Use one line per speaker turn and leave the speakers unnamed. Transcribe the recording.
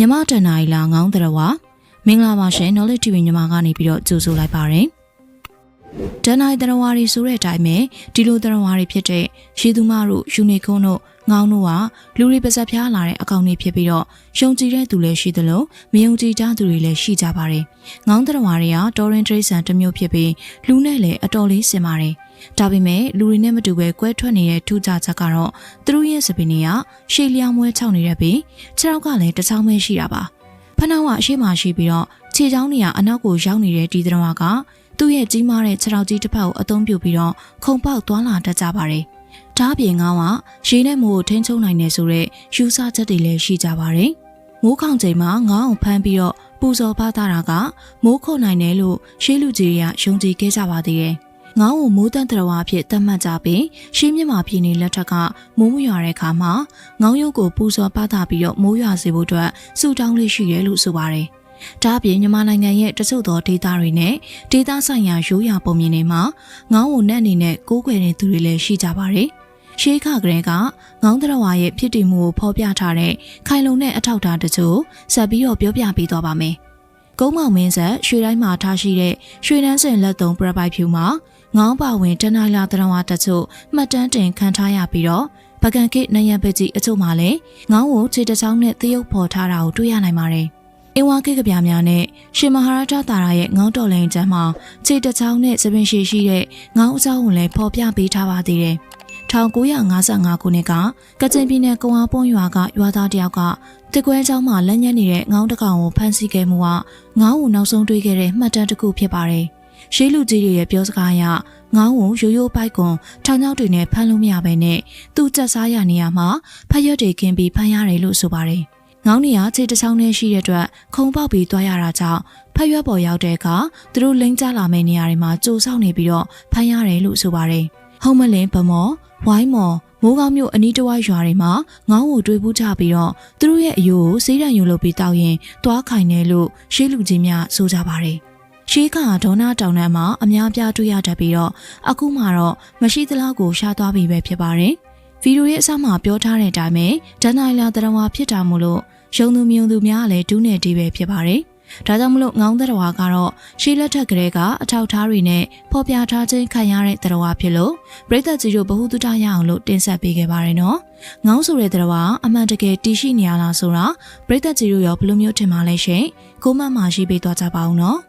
မြမတန်နိုင်လာငောင်းတရဝမင်္ဂလာပါရှင် Knowledge TV ညီမကနေပြီးတော့ကြိုဆိုလိုက်ပါရယ် တန်နိုင်တရဝါတွေဆိုတဲ့အတိုင်းပဲဒီလိုတရဝါတွေဖြစ်တဲ့ရေသူမတို့ယူနီကွန်းတို့ငောင်းတို့ကလူတွေပါဇက်ဖျားလာတဲ့အကောင့်တွေဖြစ်ပြီးတော့ယုံကြည်တဲ့သူလည်းရှိသလိုမယုံကြည်တဲ့သူတွေလည်းရှိကြပါတယ်ငောင်းတရဝါတွေကတော်ရင်ထရိတ်ဆန်တစ်မျိုးဖြစ်ပြီးလူနဲ့လည်းအတော်လေးစင်ပါတယ်ဒါပေမဲ့လူတွေနဲ့မတူပဲကွဲထွက်နေတဲ့ထူးခြားချက်ကတော့သူတို့ရဲ့စပင်းတွေကရှေးလျောင်းမွဲချောင်းနေတဲ့ပြီးခြေထောက်ကလည်းတစ်ချောင်းပဲရှိတာပါဖနှောင်းကအရှိမရှိပြီးတော့ခြေချောင်းတွေကအနောက်ကိုရောက်နေတဲ့ဒီတော်က သူ့ရဲ့ကြီးမားတဲ့ခြေထောက်ကြီးတစ်ဖက်ကိုအသုံးပြုပြီးတော့ခုံပေါက်သွားလာတတ်ကြပါတယ်။ဒါအပြင်ကောင်းကရေနဲ့မိုးကိုထိန်းချုပ်နိုင်နေဆိုတဲ့ယူဆချက်တွေလည်းရှိကြပါတယ်။မိုးခေါင်ချိန်မှာငေါအောင်ဖမ်းပြီးတော့ပူဇော်ပါတာကမိုးခုတ်နိုင်တယ်လို့ရှေးလူကြီးတွေကယုံကြည်ခဲ့ကြပါသေးတယ်။ငေါ့ကိုမိုးတန်တရဝါဖြစ်သတ်မှတ်ကြပြီးရှင်းမြမာပြည်နေလက်ထက်ကမိုးမရွာတဲ့အခါမှာငေါ့ရုပ်ကိုပူဇော်ပါတာပြီးတော့မိုးရွာစေဖို့အတွက်စူတောင်းလေးရှိတယ်လို့ဆိုပါတယ်။ ဒါအပြင်မြန်မာနိုင်ငံရဲ့တချို့သောဒေသတွေနဲ့ဒေသဆိုင်ရာရိုးရာပုံမြင်တွေမှာငေါ့ကိုနဲ့အနေနဲ့ကိုးကွယ်နေသူတွေလည်းရှိကြပါတယ်။ရှေးခကလေးကငေါင်းတရဝါရဲ့ဖြစ်တည်မှုကိုဖော်ပြထားတဲ့ခိုင်လုံတဲ့အထောက်အထားတချို့ဆက်ပြီးတော့ပြောပြပေးသွားပါမယ်။ကုန်းမောင်မင်းဆက်ရွှေတိုင်းမှာထားရှိတဲ့ရွှေတန်းစင်လက်သုံးပရပိုက်ဖြူမှာငေါင်းပါဝင်တနင်္လာတရဝါတချို့မှတ်တမ်းတင်ခံထားရပြီးတော့ပကံကိနယံပကြီးအချို့မှာလည်းငေါင်းကိုခြေတစ်ချောင်းနဲ့သရုပ်ဖော်ထားတာကိုတွေ့ရနိုင်ပါတယ်။ အင်ဝါကိကပြာများနဲ့ရှင်မဟာရတတာရာရဲ့ငေါင်းတော်လိန်ကျမ်းမှာခြေတစ်ချောင်းနဲ့သပင်ရှိရှိတဲ့ငေါင်းအကြောင်းကိုလည်းဖော်ပြပေးထားပါသေးတယ်။1955ခုနှစ်ကကချင်ပြည်နယ်ကုံအောင်ပွန်ရွာကရွာသားတယောက်ကတကွဲเจ้าမှာလက်ညက်နေတဲ့ငေါင်းတစ်ကောင်ကိုဖမ်းဆီးခဲ့မှုကငေါင်းကိုနောက်ဆုံးတွေ့ခဲ့တဲ့မှတ်တမ်းတစ်ခုဖြစ်ပါတယ်။ရှေးလူကြီးတွေရဲ့ပြောစကားအရငေါင်းကိုရိုးရိုးပိုက်ကွန်ထောင်ချောက်တွေနဲ့ဖမ်းလို့မရဘဲနဲ့သူ့ချက်စားရနေရမှာဖက်ရွက်တွေခင်းပြီးဖမ်းရတယ်လို့ဆိုပါတယ်။ ငေါင်းနေရခြေတစ်ချောင်းနဲ့ရှိတဲ့အတွက်ခုံပေါက်ပြီးသွားရတာကြောင့်ဖက်ရွက်ပေါ်ရောက်တဲ့အခါသူတို့လိမ့်ကျလာမယ့်နေရာတွေမှာကြိုဆောက်နေပြီးတော့ဖမ်းရတယ်လို့ဆိုပါတယ်။ဟုံးမလင်းဗမော်ဝိုင်းမော်မိုးကောင်းမြို့အနီးတစ်ဝိုက်ရွာတွေမှာငေါင်းကိုတွေးပူးချပြီးတော့သူတို့ရဲ့အယိုးကိုစေးတံယူလုပ်ပြီးတောက်ရင်တွားခိုင်တယ်လို့ရှေးလူကြီးများဆိုကြပါတယ်။ရှေးကဒေါနာတောင်တန်းမှာအများပြားတွေ့ရတတ်ပြီးတော့အခုမှတော့မရှိသလောက်ကိုရှားသွားပြီပဲဖြစ်ပါတယ်။ ဗီဒီယိုရဲ့အစမှာပြောထားတဲ့အတိုင်းပဲဒန်နိုင်လာတရဝါဖြစ်တာမို့လို့ရုံသူမြုံသူများလည်းဒူးနေတီးပဲဖြစ်ပါတယ်။ဒါကြောင့်မလို့ငောင်းတရဝါကတော့ရှေးလက်ထက်ကလေးကအထောက်ထားတွေနဲ့ဖော်ပြထားခြင်းခံရတဲ့တရဝါဖြစ်လို့ပရိသတ်ကြီးတို့ဘ ഹു တုတရအောင်လို့တင်ဆက်ပေးခဲ့ပါတယ်နော်။ငောင်းဆိုတဲ့တရဝါအမှန်တကယ်တည်ရှိနေရလားဆိုတာပရိသတ်ကြီးတို့ရောဘယ်လိုမျိုးထင်ပါလဲရှင်။ကိုမတ်မှာရှိပေးသွားကြပါဦးနော်။